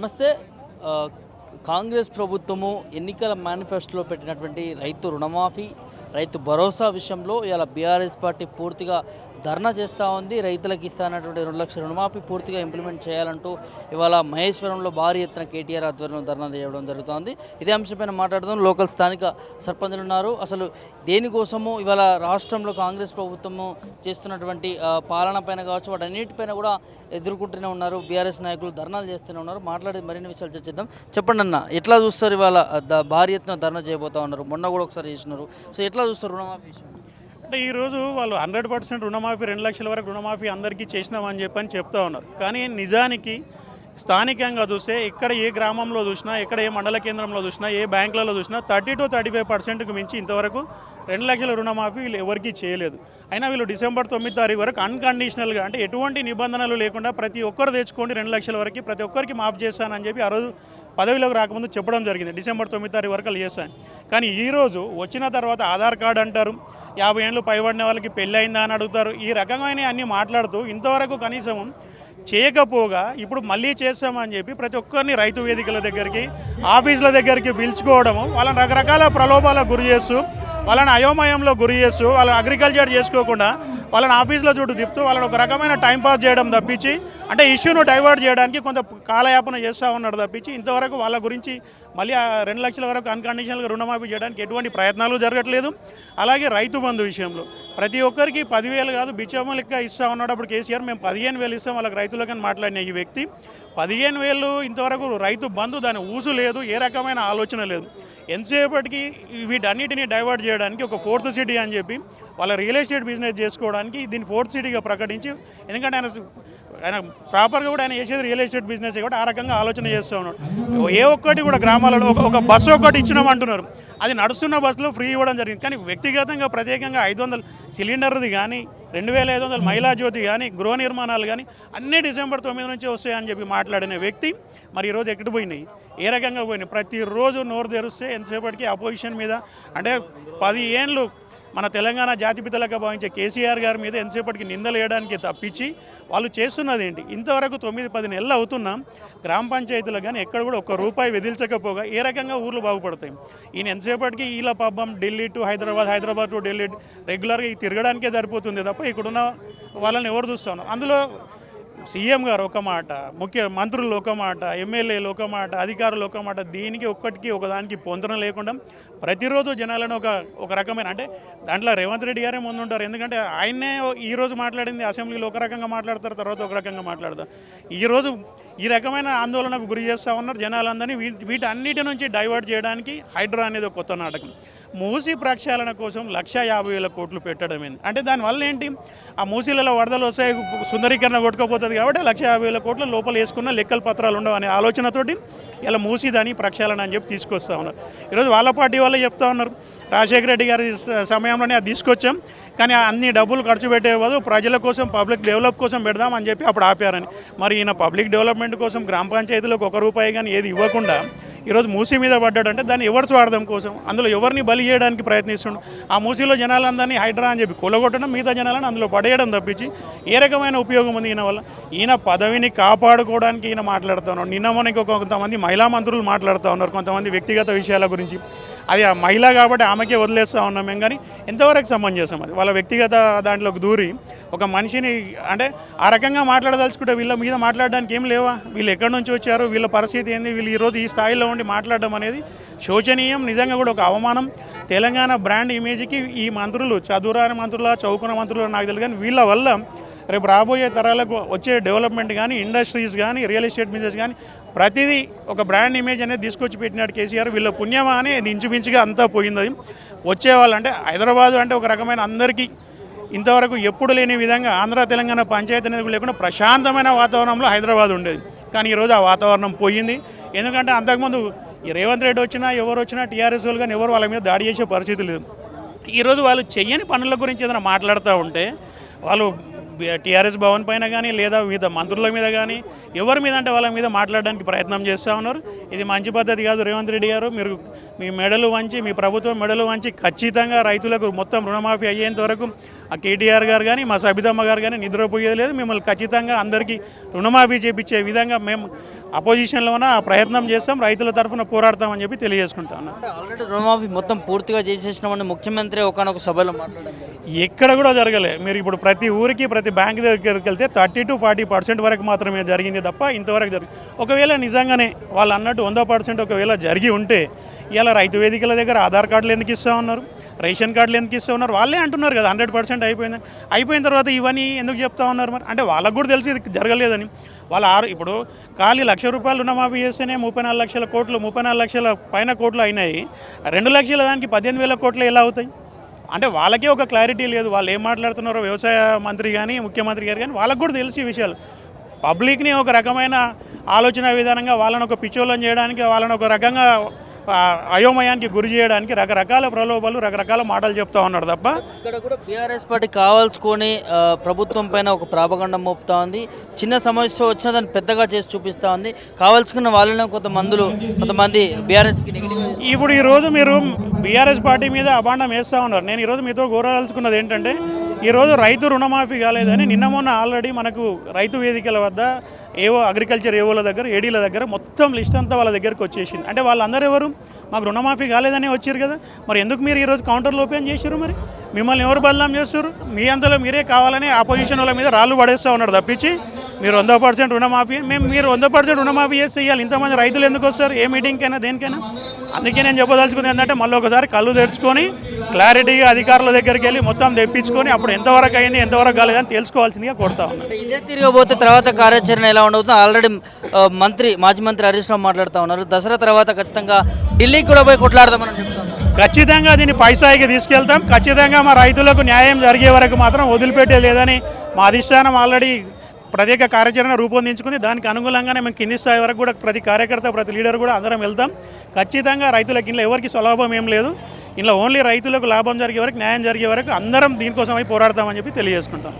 నమస్తే. కాంగ్రెస్ ప్రభుత్వము ఎన్నికల మేనిఫెస్టోలో పెట్టినటువంటి రైతు రుణమాఫీ రైతు భరోసా విషయంలో ఇలా బీఆర్ఎస్ పార్టీ పూర్తిగా ధర్నా చేస్తూ ఉంది. రైతులకు ఇస్తానటువంటి రెండు లక్షల రుణమాఫీ పూర్తిగా ఇంప్లిమెంట్ చేయాలంటూ ఇవాళ మహేశ్వరంలో భారీ ఎత్తున కేటీఆర్ ఆధ్వర్యంలో ధర్నా చేయడం జరుగుతోంది. ఇదే అంశంపైన మాట్లాడుతూ లోకల్ స్థానిక సర్పంచులు ఉన్నారు. అసలు దేనికోసము ఇవాళ రాష్ట్రంలో కాంగ్రెస్ ప్రభుత్వము చేస్తున్నటువంటి పాలన పైన కావచ్చు వాటన్నిటిపైన కూడా ఎదుర్కొంటూనే ఉన్నారు. బీఆర్ఎస్ నాయకులు ధర్నాలు చేస్తూనే ఉన్నారు. మాట్లాడి మరిన్ని విషయాలు చర్చిద్దాం. చెప్పండి అన్న ఎట్లా చూస్తారు ఇవాళ భారీ ఎత్తున ధర్నా చేయబోతా ఉన్నారు? మొన్న కూడా ఒకసారి చేసినారు. సో ఎట్లా చూస్తారు రుణమాఫీ విషయం? అంటే ఈరోజు వాళ్ళు హండ్రెడ్ పర్సెంట్ రుణమాఫీ రెండు లక్షల వరకు రుణమాఫీ అందరికీ చేసినామని చెప్పని చెప్తా ఉన్నారు కానీ నిజానికి స్థానికంగా చూస్తే ఎక్కడ ఏ గ్రామంలో చూసినా ఎక్కడ ఏ మండల కేంద్రంలో చూసినా ఏ బ్యాంకులలో చూసినా థర్టీ టు థర్టీ ఫైవ్ పర్సెంట్కి మించి ఇంతవరకు రెండు లక్షల రుణమాఫీ వీళ్ళు ఎవరికీ చేయలేదు. అయినా వీళ్ళు డిసెంబర్ తొమ్మిది తారీఖు వరకు అన్కండిషనల్గా అంటే ఎటువంటి నిబంధనలు లేకుండా ప్రతి ఒక్కరు తెచ్చుకోండి రెండు లక్షల వరకు ప్రతి ఒక్కరికి మాఫ్ చేస్తానని చెప్పి ఆ రోజు పదవిలోకి రాకముందు చెప్పడం జరిగింది. డిసెంబర్ తొమ్మిది తారీఖు వరకు వాళ్ళు చేస్తాను కానీ ఈరోజు వచ్చిన తర్వాత ఆధార్ కార్డు అంటారు యాభై ఏళ్ళు పైబడిన వాళ్ళకి పెళ్ళి అయిందా అని అడుగుతారు. ఈ రకమైన అన్నీ మాట్లాడుతూ ఇంతవరకు కనీసం చేయకపోగా ఇప్పుడు మళ్ళీ చేస్తామని చెప్పి ప్రతి ఒక్కరిని రైతు వేదికల దగ్గరికి ఆఫీసుల దగ్గరికి పిలుచుకోవడము వాళ్ళని రకరకాల ప్రలోభాలకు గురి చేస్తూ వాళ్ళని అయోమయంలో గురి చేస్తూ వాళ్ళని అగ్రికల్చర్ చేసుకోకుండా వాళ్ళని ఆఫీస్లో చూడు తిప్పుతూ వాళ్ళని ఒక రకమైన టైం పాస్ చేయడం తప్పించి అంటే ఇష్యూను డైవర్ట్ చేయడానికి కొంత కాలయాపన చేస్తూ ఉన్నాడు తప్పించి ఇంతవరకు వాళ్ళ గురించి మళ్ళీ ఆ రెండు లక్షల వరకు అన్కండిషనల్గా రుణమాఫీ చేయడానికి ఎటువంటి ప్రయత్నాలు జరగట్లేదు. అలాగే రైతు బంధు విషయంలో ప్రతి ఒక్కరికి పదివేలు కాదు బిచ్చమ్మ లెక్క ఇస్తా ఉన్నాడు అప్పుడు కేసీఆర్ మేము పదిహేను వేలు ఇస్తాం వాళ్ళకి రైతులకని మాట్లాడిన ఈ వ్యక్తి. పదిహేను వేలు ఇంతవరకు రైతు బంధు దాని ఊసు లేదు ఏ రకమైన ఆలోచన లేదు. ఎంతసేపటికి వీటన్నిటిని డైవర్ట్ చేయడానికి ఒక ఫోర్త్ సిటీ అని చెప్పి వాళ్ళ రియల్ ఎస్టేట్ బిజినెస్ చేసుకోవడానికి దీన్ని ఫోర్త్ సిటీగా ప్రకటించి ఎందుకంటే ఆయన ఆయన ప్రాపర్గా కూడా ఆయన చేసేది రియల్ ఎస్టేట్ బిజినెస్ కాబట్టి ఆ రకంగా ఆలోచన చేస్తూ ఉన్నాడు. ఏ ఒక్కటి కూడా గ్రామాలలో ఒక ఒక బస్సు ఒకటి ఇచ్చినామంటున్నారు. అది నడుస్తున్న బస్సులో ఫ్రీ ఇవ్వడం జరిగింది. కానీ వ్యక్తిగతంగా ప్రత్యేకంగా ఐదు వందలు సిలిండర్ది కానీ రెండు వేల ఐదు వందలు మహిళా జ్యోతి కానీ గృహ నిర్మాణాలు కానీ అన్నీ డిసెంబర్ తొమ్మిది నుంచి వస్తాయని చెప్పి మాట్లాడిన వ్యక్తి. మరి ఈరోజు ఎక్కడ పోయినాయి? ఏ రకంగా పోయినాయి? ప్రతిరోజు నోరు తెరిస్తే ఎంతసేపటికి అపోజిషన్ మీద? అంటే పది ఏండ్లు మన తెలంగాణ జాతిపితలుగా భావించే కేసీఆర్ గారి మీద ఎంతసేపటికి నిందలు వేయడానికి తప్పించి వాళ్ళు చేస్తున్నది ఏంటి? ఇంతవరకు తొమ్మిది పది నెలలు అవుతున్నా గ్రామ పంచాయతీలకు కానీ ఎక్కడ కూడా ఒక్క రూపాయి వెదిల్చకపోగా ఏ రకంగా ఊర్లు బాగుపడతాయి? ఈయన ఎంతసేపటికి ఈల పబ్బం ఢిల్లీ టు హైదరాబాద్ హైదరాబాద్ టు ఢిల్లీ రెగ్యులర్గా ఈ తిరగడానికే సరిపోతుంది తప్ప ఇక్కడున్న వాళ్ళని ఎవరు చూస్తాను అందులో సీఎం గారు ఒక మాట ముఖ్య మంత్రులు ఒక మాట ఎమ్మెల్యేలు ఒక మాట అధికారులు ఒక మాట దీనికి ఒక్కటికి ఒకదానికి పొందడం లేకుండా ప్రతిరోజు జనాలను ఒక ఒక రకమైన అంటే దాంట్లో రేవంత్ రెడ్డి గారే ముందుంటారు. ఎందుకంటే ఆయనే ఈ రోజు మాట్లాడింది అసెంబ్లీలో ఒక రకంగా మాట్లాడతారు తర్వాత ఒక రకంగా మాట్లాడతారు. ఈరోజు ఈ రకమైన ఆందోళనకు గురి చేస్తూ ఉన్నారు జనాలందరినీ. వీటి వీటన్నిటి నుంచి డైవర్ట్ చేయడానికి హైడ్రా అనేది ఒక కొత్త నాటకం. మూసి ప్రక్షాళన కోసం లక్ష యాభై వేల కోట్లు పెట్టడం ఏంది అంటే దానివల్ల ఏంటి? ఆ మూసీలలో వరదలు వస్తాయి సుందరీకరణ కొట్టుకోపోతుంది కాబట్టి లక్ష యాభై వేల కోట్ల లోపల వేసుకున్న లెక్కల పత్రాలు ఉండవు అనే ఆలోచనతోటి ఇలా మూసిదని ప్రక్షాళన అని చెప్పి తీసుకొస్తా ఉన్నారు. ఈరోజు వాళ్ళ పార్టీ వాళ్ళే చెప్తా ఉన్నారు. రాజశేఖర రెడ్డి గారి సమయంలోనే అది తీసుకొచ్చాం. కానీ అన్ని డబ్బులు ఖర్చు పెట్టే బదులు ప్రజల కోసం పబ్లిక్ డెవలప్ కోసం పెడదాం అని చెప్పి అప్పుడు ఆపారని. మరి ఈయన పబ్లిక్ డెవలప్మెంట్ కోసం గ్రామ పంచాయతీలకు ఒక రూపాయి కానీ ఏది ఇవ్వకుండా ఈరోజు మూసీ మీద పడ్డాడు అంటే దాన్ని ఎవరు స్వార్థం కోసం? అందులో ఎవరిని బలి చేయడానికి ప్రయత్నిస్తుండు? ఆ మూసీలో జనాలందరినీ హైడ్రా అని చెప్పి కొలగొట్టడం మిగతా జనాలను అందులో పడేయడం తప్పించి ఏ రకమైన ఉపయోగం ఉంది ఈయన వల్ల? ఈయన పదవిని కాపాడుకోవడానికి ఈయన మాట్లాడుతూ ఉన్నాడు నిన్న మనకి కొంతమంది మహిళా మంత్రులు మాట్లాడుతూ ఉన్నారు కొంతమంది వ్యక్తిగత విషయాల గురించి. అది ఆ మహిళ కాబట్టి ఆమెకే వదిలేస్తూ ఉన్నాం మేము కానీ ఎంతవరకు సమంజసం అది? వాళ్ళ వ్యక్తిగత దాంట్లోకి దూరి ఒక మనిషిని అంటే ఆ రకంగా మాట్లాడదలుచుకుంటే వీళ్ళ మీద మాట్లాడడానికి ఏం లేవా? వీళ్ళు ఎక్కడి నుంచి వచ్చారు? వీళ్ళ పరిస్థితి ఏంది? వీళ్ళు ఈరోజు ఈ స్థాయిలో ఉండి మాట్లాడడం అనేది శోచనీయం నిజంగా కూడా ఒక అవమానం. తెలంగాణ బ్రాండ్ ఇమేజ్కి ఈ మంత్రులు చదువురాని మంత్రుల చౌకున్న మంత్రులు నాకు తెలియదు కానీ వీళ్ళ వల్ల రేపు రాబోయే తరాలకు వచ్చే డెవలప్మెంట్ కానీ ఇండస్ట్రీస్ కానీ రియల్ ఎస్టేట్ బిజినెస్ కానీ ప్రతిదీ ఒక బ్రాండ్ ఇమేజ్ అనేది తీసుకొచ్చి పెట్టినాడు కేసీఆర్. వీళ్ళ పుణ్యమా అని ఇంచుమించుగా అంతా పోయింది. అది వచ్చేవాళ్ళంటే హైదరాబాదు హైదరాబాద్ అంటే ఒక రకమైన అందరికీ ఇంతవరకు ఎప్పుడు లేని విధంగా ఆంధ్ర తెలంగాణ పంచాయతీ అనేది లేకుండా ప్రశాంతమైన వాతావరణంలో హైదరాబాద్ ఉండేది. కానీ ఈరోజు ఆ వాతావరణం పోయింది. ఎందుకంటే అంతకుముందు రేవంత్ రెడ్డి వచ్చినా ఎవరు వచ్చినా టీఆర్ఎస్ వాళ్ళు కానీ ఎవరు వాళ్ళ మీద దాడి చేసే పరిస్థితి లేదు. ఈరోజు వాళ్ళు చెయ్యని పనుల గురించి ఏదైనా మాట్లాడుతూ ఉంటే వాళ్ళు టీఆర్ఎస్ భవన్ పైన కానీ లేదా మీద మంత్రుల మీద కానీ ఎవరి మీద అంటే వాళ్ళ మీద మాట్లాడడానికి ప్రయత్నం చేస్తూ ఉన్నారు. ఇది మంచి పద్ధతి కాదు. రేవంత్ రెడ్డి గారు మీరు మీ మెడలు వంచి మీ ప్రభుత్వం మెడలు వంచి ఖచ్చితంగా రైతులకు మొత్తం రుణమాఫీ అయ్యేంత వరకు ఆ కేటీఆర్ గారు కానీ మా సబితమ్మ గారు కానీ నిద్రపోయేది లేదు. మిమ్మల్ని ఖచ్చితంగా అందరికీ రుణమాఫీ చేపించే విధంగా మేము అపోజిషన్లో ఉన్న ప్రయత్నం చేస్తాం రైతుల తరఫున పోరాడతామని చెప్పి తెలియజేసుకుంటాను ఆల్రెడీ రుణమాఫీ మొత్తం పూర్తిగా చేసేసినామని ముఖ్యమంత్రి ఒకనొక సభలో ఎక్కడ కూడా జరగలే. మీరు ఇప్పుడు ప్రతి ఊరికి ప్రతి బ్యాంక్ దగ్గరికి వెళ్తే థర్టీ టు ఫార్టీ పర్సెంట్ వరకు మాత్రమే జరిగింది తప్ప ఇంతవరకు జరిగింది ఒకవేళ నిజంగానే వాళ్ళు అన్నట్టు వంద పర్సెంట్ ఒకవేళ జరిగి ఉంటే ఇలా రైతు వేదికల దగ్గర ఆధార్ కార్డులు ఎందుకు ఇస్తూ ఉన్నారు? రేషన్ కార్డులు ఎందుకు ఇస్తూ ఉన్నారు? వాళ్ళే అంటున్నారు కదా హండ్రెడ్ పర్సెంట్ అయిపోయింది. అయిపోయిన తర్వాత ఇవన్నీ ఎందుకు చెప్తా ఉన్నారు మరి? అంటే వాళ్ళకు కూడా తెలిసి ఇది జరగలేదని. వాళ్ళ ఆరు ఇప్పుడు ఖాళీ లక్ష రూపాయలు రుణమాఫీ చేస్తేనే ముప్పై నాలుగు లక్షల కోట్లు ముప్పై నాలుగు లక్షల పైన కోట్లు అయినాయి. రెండు లక్షల దానికి పద్దెనిమిది వేల కోట్లు ఎలా అవుతాయి? అంటే వాళ్ళకే ఒక క్లారిటీ లేదు. వాళ్ళు ఏం మాట్లాడుతున్నారో వ్యవసాయ మంత్రి కానీ ముఖ్యమంత్రి గారు కానీ వాళ్ళకు కూడా తెలిసి విషయాలు. పబ్లిక్ని ఒక రకమైన ఆలోచన విధానంగా వాళ్ళని ఒక పిచ్చోళ్ళని చేయడానికి వాళ్ళని ఒక రకంగా అయోమయానికి గురి చేయడానికి రకరకాల ప్రలోభాలు రకరకాల మాటలు చెప్తా ఉన్నాడు తప్ప ఇక్కడ కూడా బీఆర్ఎస్ పార్టీ కావాల్సుకొని ప్రభుత్వం పైన ఒక ప్రాపగండం మోపుతా ఉంది. చిన్న సమస్య వచ్చినా దాన్ని పెద్దగా చేసి చూపిస్తూ ఉంది. కావాల్సుకున్న వాళ్ళని కొంతమందులు కొంతమంది బీఆర్ఎస్కి ఇప్పుడు ఈరోజు మీరు బీఆర్ఎస్ పార్టీ మీద అభాండం వేస్తూ ఉన్నారు. నేను ఈరోజు మీతో కోరాల్సుకున్నది ఏంటంటే ఈరోజు రైతు రుణమాఫీ కాలేదని నిన్న మొన్న ఆల్రెడీ మనకు రైతు వేదికల వద్ద ఏవో అగ్రికల్చర్ ఏవోల దగ్గర ఏడీల దగ్గర మొత్తం లిస్ట్ అంతా వాళ్ళ దగ్గరకు వచ్చేసింది. అంటే వాళ్ళందరూ ఎవరు? మాకు రుణమాఫీ కాలేదని వచ్చారు కదా. మరి ఎందుకు మీరు ఈరోజు కౌంటర్లు ఓపెన్ చేశారు మరి? మిమ్మల్ని ఎవరు బదనాం చేస్తారు మీ అంతలో మీరే కావాలని ఆపోజిషన్ వాళ్ళ మీద రాళ్ళు పడేస్తూ ఉన్నారు తప్పించి. మీరు వంద పర్సెంట్ రుణమాఫీ మేము మీరు వంద పర్సెంట్ రుణమాఫీ చేసి ఇవ్వాలి ఇంతమంది రైతులు ఎందుకు వస్తారు? ఏ మీటింగ్కైనా దేనికైనా? అందుకే నేను చెప్పదలుచుకుంది ఏంటంటే మళ్ళీ ఒకసారి కళ్ళు తెరుచుకొని క్లారిటీగా అధికారుల దగ్గరికి వెళ్ళి మొత్తం తెప్పించుకొని అప్పుడు ఎంతవరకు అయింది ఎంతవరకు కాలేదని తెలుసుకోవాల్సిందిగా కోరుతా ఉన్నాను ఇదే తిరగబోతే తర్వాత కార్యాచరణ ఎలా ఉండవుతుందో ఆల్రెడీ మంత్రి మాజీ మంత్రి హరీష్ రావు మాట్లాడుతూ ఉన్నారు. దసరా తర్వాత ఖచ్చితంగా ఢిల్లీకి కూడా పోయి కొట్లాడదామని ఖచ్చితంగా దీన్ని పైసాయికి తీసుకెళ్తాం. ఖచ్చితంగా మా రైతులకు న్యాయం జరిగే వరకు మాత్రం వదిలిపెట్టే లేదని మా అధిష్టానం ఆల్రెడీ ప్రత్యేక కార్యాచరణ రూపొందించుకుంది. దానికి అనుగుణంగానే మేము కింది స్థాయి వరకు కూడా ప్రతి కార్యకర్త ప్రతి లీడర్ కూడా అందరం వెళ్తాం. ఖచ్చితంగా రైతులకు ఇంట్లో ఎవరికి స్వలాభం ఏం లేదు. ఇంట్లో ఓన్లీ రైతులకు లాభం జరిగే వరకు న్యాయం జరిగే వరకు అందరం దీనికోసమై పోరాడతామని చెప్పి తెలియజేసుకుంటాం.